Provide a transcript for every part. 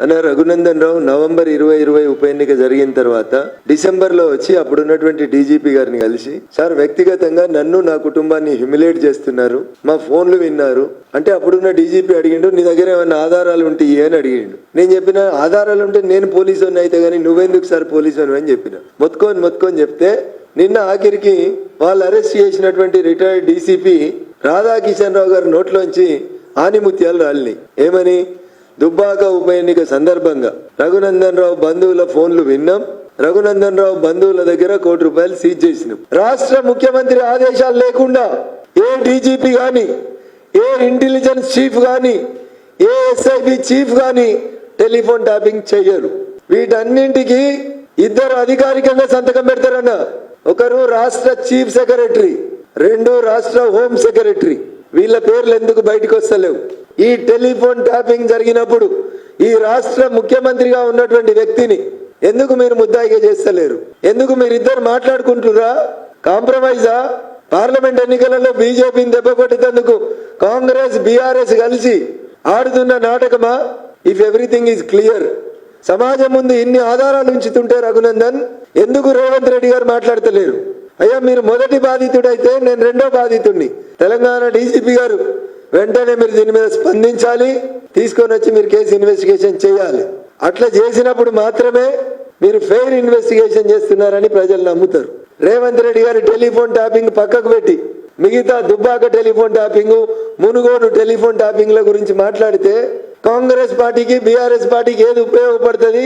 అన్న రఘునందన్ రావు నవంబర్ ఇరవై ఇరవై ఉప ఎన్నిక జరిగిన తర్వాత డిసెంబర్లో వచ్చి అప్పుడున్నటువంటి డీజీపీ గారిని కలిసి సార్ వ్యక్తిగతంగా నన్ను నా కుటుంబాన్ని హ్యూమిలేట్ చేస్తున్నారు మా ఫోన్లు విన్నారు. అంటే అప్పుడున్న డీజీపీ అడిగిండు నీ దగ్గర ఏమైనా ఆధారాలు ఉంటాయి? అని అడిగిండు. నేను చెప్పిన ఆధారాలు ఉంటే నేను పోలీసు అయితే కానీ నువ్వెందుకు సార్ పోలీసు అని చెప్పిన. మొత్తుకొని మొత్తుకొని చెప్తే నిన్న ఆఖరికి వాళ్ళు అరెస్ట్ చేసినటువంటి రిటైర్డ్ డీసీపీ రాధాకిషన్ రావు గారి నోట్లోంచి ఆనిముత్యాలు రాలినాయి. ఏమని? దుబ్బాక ఉప ఎన్నిక సందర్భంగా రఘునందన్ రావు బంధువుల ఫోన్లు విన్నాం. రఘునందన్ రావు బంధువుల దగ్గర కోటి రూపాయలు సీజ్ చేసినాం. రాష్ట్ర ముఖ్యమంత్రి ఆదేశాలు లేకుండా ఏ డీజీపీ గాని ఏ ఇంటెలిజెన్స్ చీఫ్ గాని ఏ ఎస్ఐబి చీఫ్ గాని టెలిఫోన్ ట్యాపింగ్ చేయరు. వీటన్నింటికి ఇద్దరు అధికారికంగా సంతకం పెడతారన్న ఒకరు రాష్ట్ర చీఫ్ సెక్రటరీ రెండు రాష్ట్ర హోమ్ సెక్రటరీ. వీళ్ళ పేర్లు ఎందుకు బయటకు వస్తలేవు? ఈ టెలిఫోన్ ట్యాపింగ్ జరిగినప్పుడు ఈ రాష్ట్ర ముఖ్యమంత్రిగా ఉన్నటువంటి వ్యక్తిని ఎందుకు మీరు ముద్దాయిగా చేస్తలేరు? ఎందుకు మీరిద్దరు మాట్లాడుకుంటురా కాంప్రమైజా? పార్లమెంట్ ఎన్నికలలో బీజేపీని దెబ్బ కొట్టేందుకు కాంగ్రెస్ బీఆర్ఎస్ కలిసి ఆడుతున్న నాటకమా? ఇఫ్ ఎవ్రీథింగ్ ఈజ్ క్లియర్ సమాజం ముందు ఇన్ని ఆధారాలు ఉంచుతుంటే రఘునందన్ ఎందుకు రేవంత్ రెడ్డి గారు మాట్లాడతలేరు? అయ్యా మీరు మొదటి బాధితుడైతే నేను రెండో బాధితుడిని తెలంగాణ డీజీపీ గారు వెంటనే మీరు దీని మీద స్పందించాలి. తీసుకొని వచ్చి మీరు కేసు ఇన్వెస్టిగేషన్ చేయాలి. అట్లా చేసినప్పుడు మాత్రమే మీరు ఫెయిర్ ఇన్వెస్టిగేషన్ చేస్తున్నారని ప్రజలు నమ్ముతారు. రేవంత్ రెడ్డి గారి టెలిఫోన్ ట్యాపింగ్ పక్కకు పెట్టి మిగతా Dubbaka telephone tapping Munugode telephone ట్యాపింగ్ల గురించి మాట్లాడితే కాంగ్రెస్ పార్టీకి బీఆర్ఎస్ పార్టీకి ఏది ఉపయోగపడుతుంది?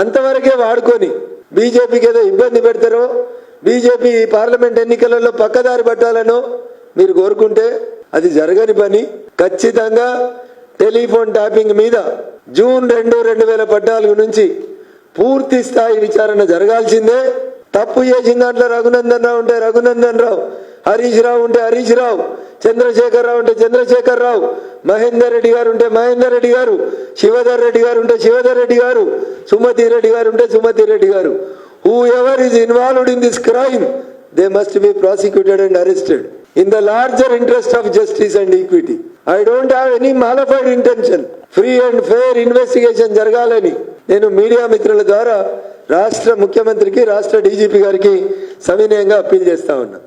అంతవరకే వాడుకొని బీజేపీకి ఏదో ఇబ్బంది పెడతారో బీజేపీ పార్లమెంట్ ఎన్నికలలో పక్కదారి పట్టాలనో మీరు కోరుకుంటే అది జరగని పని. ఖచ్చితంగా టెలిఫోన్ ట్యాపింగ్ మీద జూన్ రెండు రెండు వేల పద్నాలుగు నుంచి పూర్తి స్థాయి విచారణ జరగాల్సిందే. తప్పు చేసిన దాంట్లో రఘునందన్ రావు ఉంటే రఘునందన్ రావు హరీష్ రావు ఉంటే హరీష్ రావు చంద్రశేఖర్ రావు ఉంటే చంద్రశేఖర్ రావు మహేందర్ రెడ్డి గారు ఉంటే మహేందర్ రెడ్డి గారు శివధర్ రెడ్డి గారు ఉంటే శివధర్ రెడ్డి గారు సుమతి రెడ్డి గారు ఉంటే సుమతి రెడ్డి గారు. Whoever is involved in this crime they must be prosecuted and arrested in the larger interest of justice and equity I don't have any malafide intention free and fair investigation జరగాలని నేను మీడియా మిత్రుల ద్వారా రాష్ట్ర ముఖ్యమంత్రికి రాష్ట్ర DGP గారికి సవినయంగా appeal చేస్తా ఉన్నా.